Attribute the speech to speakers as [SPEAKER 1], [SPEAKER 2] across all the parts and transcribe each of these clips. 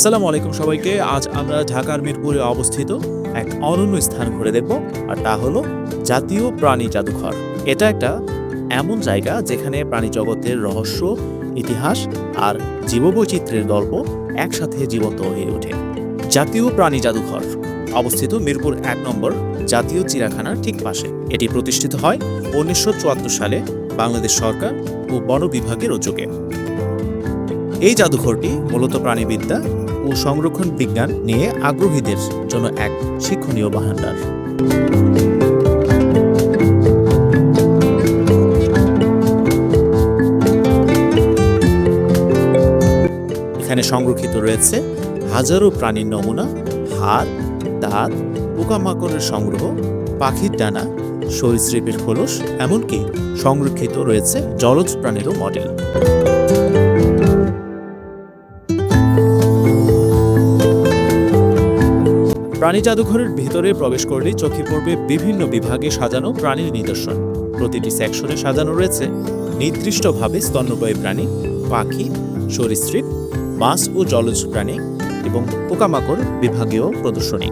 [SPEAKER 1] আসসালামু আলাইকুম সবাইকে। আজ আমরা ঢাকার মিরপুরে অবস্থিত এক অনন্য স্থান ঘুরে দেখব, আর তা হলো জাতীয় প্রাণী জাদুঘর। এটা একটা এমন জায়গা যেখানে প্রাণী জগতের রহস্য, ইতিহাস আর জীববৈচিত্র্যের গল্প একসাথে জীবন্ত হয়ে ওঠে। জাতীয় প্রাণী জাদুঘর অবস্থিত মিরপুর এক নম্বর জাতীয় চিড়িয়াখানার ঠিক পাশে। এটি প্রতিষ্ঠিত হয় উনিশশো চুয়াত্তর সালে বাংলাদেশ সরকার ও বন বিভাগের উদ্যোগে। এই জাদুঘরটি মূলত প্রাণীবিদ্যা ও সংরক্ষণ বিজ্ঞান নিয়ে আগ্রহীদের জন্য এক শিক্ষণীয় ভাণ্ডার। এখানে সংরক্ষিত রয়েছে হাজারো প্রাণীর নমুনা, হাড়, দাঁত, পোকামাকড়ের সংগ্রহ, পাখির ডানা, সরীসৃপের খোলস, এমনকি সংরক্ষিত রয়েছে জলজ প্রাণীরও মডেল। প্রাণী জাদুঘরের ভিতরে প্রবেশ করলে চোখে পড়বে বিভিন্ন বিভাগে সাজানো প্রাণীর নিদর্শন। প্রতিটি সেকশনে সাজানো রয়েছে নির্দিষ্টভাবে স্তন্যপায়ী প্রাণী, পাখি, সরীসৃপ, মাছ ও জলজ প্রাণী এবং পোকামাকড় বিভাগীয় প্রদর্শনী।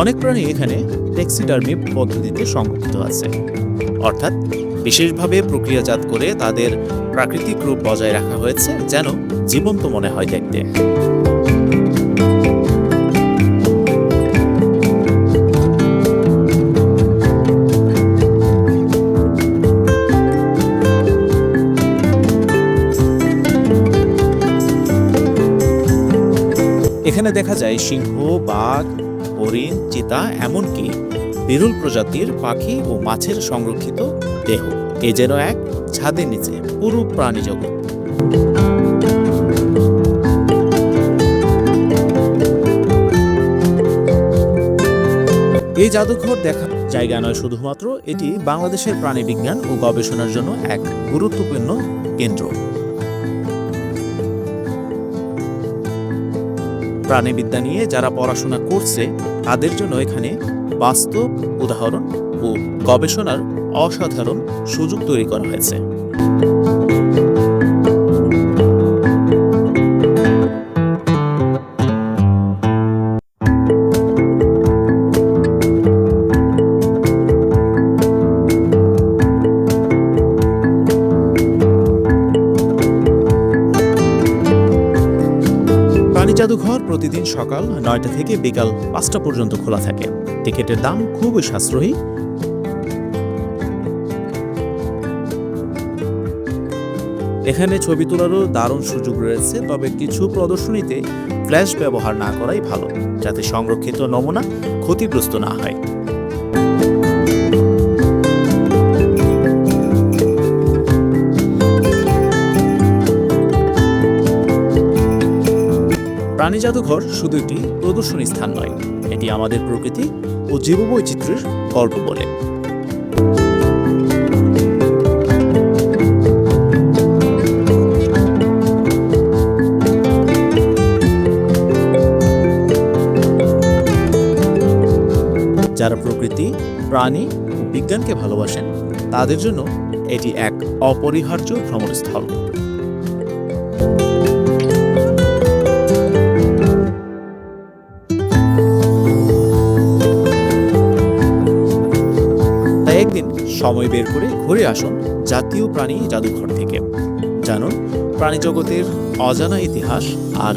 [SPEAKER 1] অনেক প্রাণী এখানে টেক্সিডার্মি পদ্ধতিতে সংরক্ষিত আছে। অর্থাৎ বিশেষভাবে প্রক্রিয়াজাত করে তাদের প্রাকৃতিক রূপ বজায় রাখা হয়েছে, যেন জীবন্ত মনে হয় দেখতে। এখানে দেখা যায় সিংহ, বাঘ, হরিণ, চিতা, এমনকি বিরল প্রজাতির পাখি ও মাছের সংরক্ষিত দেহ, এ যেন এক ছাদের নিচে, পুরো প্রাণী জগৎ। এই জাদুঘর দেখার জায়গা নয় শুধুমাত্র, এটি বাংলাদেশের প্রাণী বিজ্ঞান ও গবেষণার জন্য এক গুরুত্বপূর্ণ কেন্দ্র। প্রাণীবিদ্যা নিয়ে যারা পড়াশোনা করছে, তাদের জন্য এখানে বাস্তব উদাহরণ ও গবেষণার অসাধারণ সুযোগ তৈরি করা হয়েছে। জাদুঘর প্রতিদিন সকাল নয়টা থেকে বিকাল পাঁচটা পর্যন্ত খোলা থাকে। টিকিটের দাম খুবই সাশ্রয়ী। এখানে ছবি তোলারও দারুণ সুযোগ রয়েছে, তবে কিছু প্রদর্শনীতে ফ্ল্যাশ ব্যবহার না করাই ভালো, যাতে সংরক্ষিত নমুনা ক্ষতিগ্রস্ত না হয়। প্রাণী জাদুঘর শুধু একটি প্রদর্শনী স্থান নয়, এটি আমাদের প্রকৃতি ও জীববৈচিত্র্যের গল্প বলে। যারা প্রকৃতি, প্রাণী ও বিজ্ঞানকে ভালোবাসেন, তাদের জন্য এটি এক অপরিহার্য ভ্রমণস্থল। তাই একদিন সময় বের করে ঘুরে আসুন জাতীয় প্রাণী জাদুঘর থেকে। জানুন প্রাণী জগতের অজানা ইতিহাস আর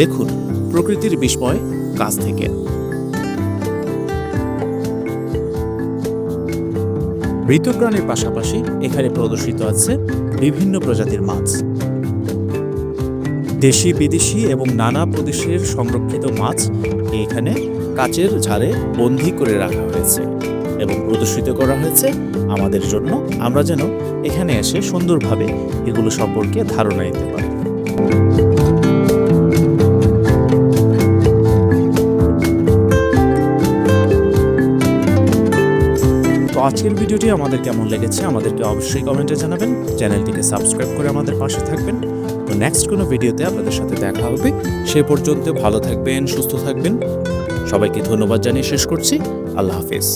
[SPEAKER 1] দেখুন প্রকৃতির বিস্ময় কাছ থেকে। মৃত প্রাণীর পাশাপাশি এখানে প্রদর্শিত আছে বিভিন্ন প্রজাতির মাছ। দেশি, বিদেশি এবং নানা প্রদেশের সংরক্ষিত মাছ এখানে কাচের ঝাড়ে বন্দি করে রাখা হয়েছে এবং প্রদর্শিত করা হয়েছে আমাদের জন্য। আমরা যেন এখানে এসে সুন্দরভাবে এগুলো সম্পর্কে ধারণা নিতে পারি। আজকের ভিডিওটি আমাদের কেমন লেগেছে আমাদেরকে অবশ্যই কমেন্টে জানাবেন। চ্যানেলটিকে সাবস্ক্রাইব করে আমাদের পাশে থাকবেন। তো নেক্সট কোনো ভিডিওতে আপনাদের সাথে দেখা হবে। সে পর্যন্ত ভালো থাকবেন, সুস্থ থাকবেন। সবাইকে ধন্যবাদ জানিয়ে শেষ করছি। আল্লাহ হাফিজ।